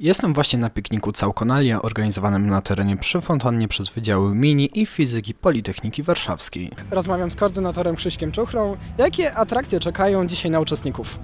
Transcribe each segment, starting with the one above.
Jestem właśnie na pikniku Całkonalia organizowanym na terenie przy fontannie przez Wydziały Mini i Fizyki Politechniki Warszawskiej. Rozmawiam z koordynatorem Krzyśkiem Czuchrą. Jakie atrakcje czekają dzisiaj na uczestników?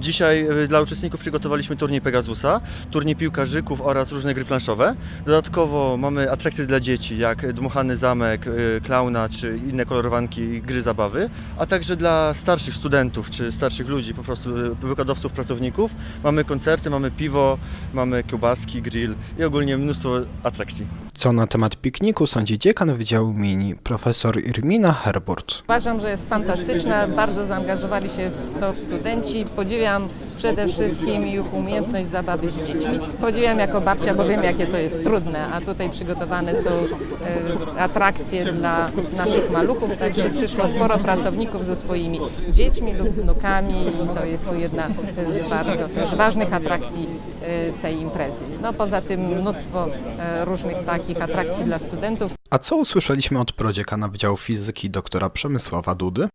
Dzisiaj y, dla uczestników przygotowaliśmy turniej Pegasusa, turniej piłkarzyków oraz różne gry planszowe. Dodatkowo mamy atrakcje dla dzieci, jak dmuchany zamek, y, klauna czy inne kolorowanki i gry zabawy, a także dla starszych studentów czy starszych ludzi, po prostu y, wykładowców, pracowników. Mamy koncerty, mamy piwo, mamy kiełbaski, grill i ogólnie mnóstwo atrakcji. Co na temat pikniku sądzi dziekan Wydziału Mini, profesor Irmina Herburt. Uważam, że jest fantastyczne, bardzo zaangażowali się w to studenci. Podziwiam przede wszystkim ich umiejętność zabawy z dziećmi. Podziwiam jako babcia, bo wiem jakie to jest trudne, a tutaj przygotowane są e, atrakcje dla naszych maluchów, także przyszło sporo pracowników ze swoimi dziećmi lub wnukami i to jest jedna z bardzo też ważnych atrakcji e, tej imprezy. No poza tym mnóstwo e, różnych takich atrakcji dla studentów. A co usłyszeliśmy od prodziekana Wydziału Fizyki doktora Przemysława Dudy?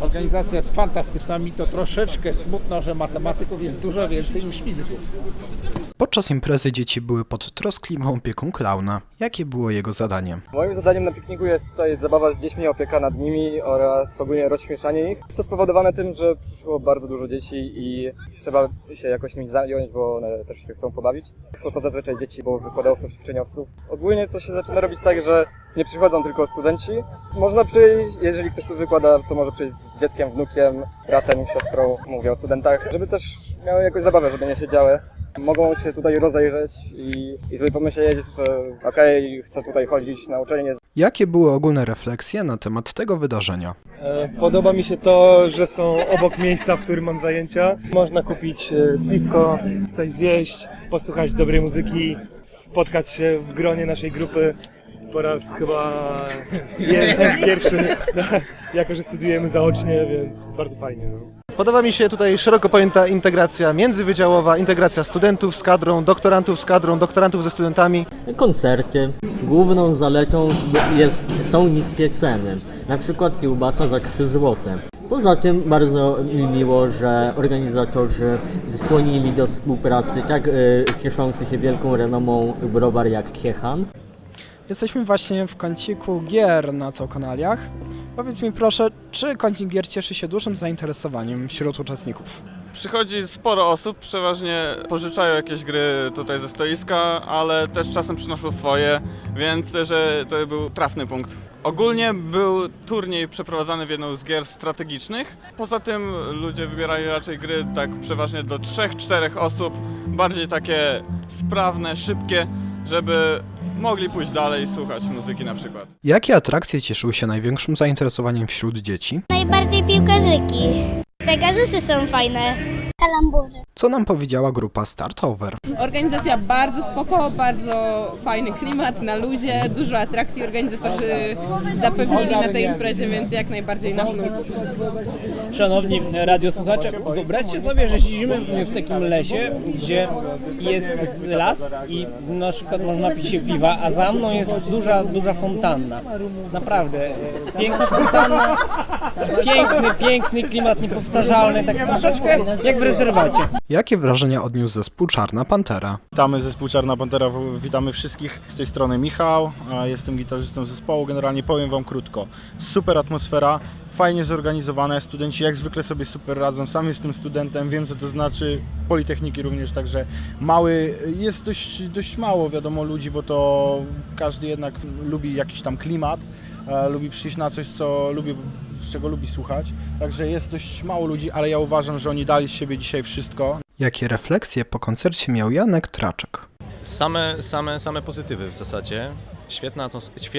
Organizacja jest fantastyczna. Mi to troszeczkę smutno, że matematyków jest dużo więcej niż fizyków. Podczas imprezy dzieci były pod troskliwą opieką klauna. Jakie było jego zadanie? Moim zadaniem na pikniku jest tutaj zabawa z dziećmi, opieka nad nimi oraz ogólnie rozśmieszanie ich. Jest to spowodowane tym, że przyszło bardzo dużo dzieci i trzeba się jakoś nimi zająć, bo one też się chcą pobawić. Są to zazwyczaj dzieci, bo wykładowców, ćwiczeniowców. Ogólnie to się zaczyna robić tak, że nie przychodzą tylko studenci. Można przyjść, jeżeli ktoś tu wykłada, to może przyjść z dzieckiem, wnukiem, bratem, siostrą. Mówię o studentach, żeby też miały jakąś zabawę, żeby nie siedziały. Mogą się tutaj rozejrzeć i, i sobie pomyśleć, że okej, chcę tutaj chodzić na uczelnię, Jakie były ogólne refleksje na temat tego wydarzenia? E, Podoba mi się to, że są obok miejsca, w którym mam zajęcia. Można kupić e, piwko, coś zjeść, posłuchać dobrej muzyki, spotkać się w gronie naszej grupy. Po raz chyba jeden, pierwszy, jako że studiujemy zaocznie, więc bardzo fajnie. No. Podoba mi się tutaj szeroko pojęta integracja międzywydziałowa, integracja studentów z kadrą, doktorantów z kadrą, doktorantów ze studentami. koncerty. Główną zaletą jest, są niskie ceny, na przykład kiełbasa za 3 zł. Poza tym bardzo mi miło, że organizatorzy skłonili do współpracy tak y, cieszący się wielką renomą browar jak Kiechan. Jesteśmy właśnie w kąciku gier na Całkonaliach. Powiedz mi proszę, czy kącik gier cieszy się dużym zainteresowaniem wśród uczestników? Przychodzi sporo osób, przeważnie pożyczają jakieś gry tutaj ze stoiska, ale też czasem przynoszą swoje, więc myślę, że to był trafny punkt. Ogólnie był turniej przeprowadzany w jedną z gier strategicznych. Poza tym ludzie wybierali raczej gry tak przeważnie do 3-4 osób, bardziej takie sprawne, szybkie, żeby mogli pójść dalej i słuchać muzyki na przykład. Jakie atrakcje cieszyły się największym zainteresowaniem wśród dzieci? Najbardziej piłkarzyki. Pegasusy są fajne. Kalambury. Co nam powiedziała grupa Startover? Organizacja bardzo spoko, bardzo fajny klimat, na luzie, dużo atrakcji organizatorzy zapewnili na tej imprezie, więc jak najbardziej na plus. Szanowni radiosłuchacze, wyobraźcie sobie, że siedzimy w takim lesie, gdzie jest las i na przykład można pić się piwa, a za mną jest duża, duża fontanna. Naprawdę, piękna fontanna, piękny, piękny klimat niepowtarzalny, tak troszeczkę jak w rezerwacie. Jakie wrażenia odniósł zespół Czarna Pantera? Witamy zespół Czarna Pantera, witamy wszystkich. Z tej strony Michał, jestem gitarzystą zespołu. Generalnie powiem Wam krótko. Super atmosfera, fajnie zorganizowane, studenci jak zwykle sobie super radzą. Sam jestem studentem, wiem co to znaczy, Politechniki również, także mały, jest dość, dość mało wiadomo ludzi, bo to każdy jednak lubi jakiś tam klimat, e, lubi przyjść na coś, co lubi, czego lubi słuchać. Także jest dość mało ludzi, ale ja uważam, że oni dali z siebie dzisiaj wszystko. Jakie refleksje po koncercie miał Janek Traczek? Same, same, same pozytywy w zasadzie. Świetna,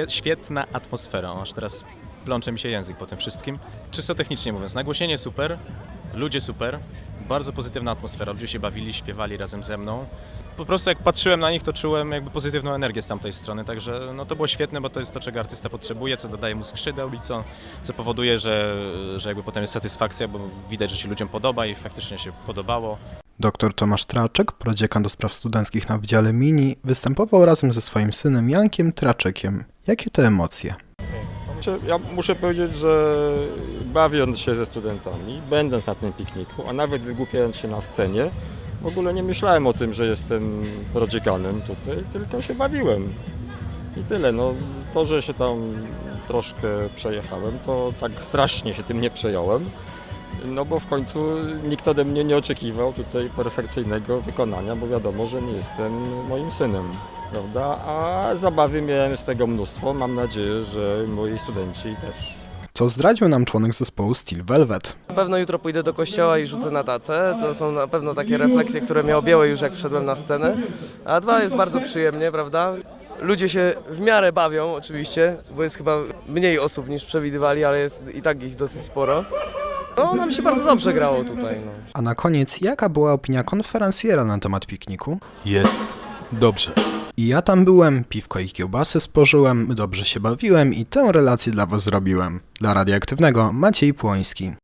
świetna atmosfera. Aż teraz plącze mi się język po tym wszystkim. Czysto technicznie mówiąc, nagłośnienie super, ludzie super, bardzo pozytywna atmosfera. Ludzie się bawili, śpiewali razem ze mną. Po prostu jak patrzyłem na nich, to czułem jakby pozytywną energię z tamtej strony, także no to było świetne, bo to jest to, czego artysta potrzebuje, co dodaje mu skrzydeł i co, co powoduje, że, że jakby potem jest satysfakcja, bo widać, że się ludziom podoba i faktycznie się podobało. Dr Tomasz Traczek, prodziekan do spraw studenckich na Wydziale Mini, występował razem ze swoim synem Jankiem Traczekiem. Jakie to emocje? Ja muszę powiedzieć, że bawiąc się ze studentami, będąc na tym pikniku, a nawet wygłupiając się na scenie, W ogóle nie myślałem o tym, że jestem rodziekanem tutaj, tylko się bawiłem. I tyle. No, to, że się tam troszkę przejechałem, to tak strasznie się tym nie przejąłem. No bo w końcu nikt ode mnie nie oczekiwał tutaj perfekcyjnego wykonania, bo wiadomo, że nie jestem moim synem, prawda? A zabawy miałem z tego mnóstwo. Mam nadzieję, że moi studenci też. Co zdradził nam członek zespołu Steel Velvet. Na pewno jutro pójdę do kościoła i rzucę na tacę. To są na pewno takie refleksje, które mnie objęły już jak wszedłem na scenę. A dwa jest bardzo przyjemnie, prawda? Ludzie się w miarę bawią oczywiście, bo jest chyba mniej osób niż przewidywali, ale jest i tak ich dosyć sporo. No, nam się bardzo dobrze grało tutaj. No. A na koniec, jaka była opinia konferencjera na temat pikniku? Jest dobrze. Ja tam byłem, piwko i kiełbasy spożyłem, dobrze się bawiłem i tę relację dla was zrobiłem. Dla radioaktywnego Maciej Płoński.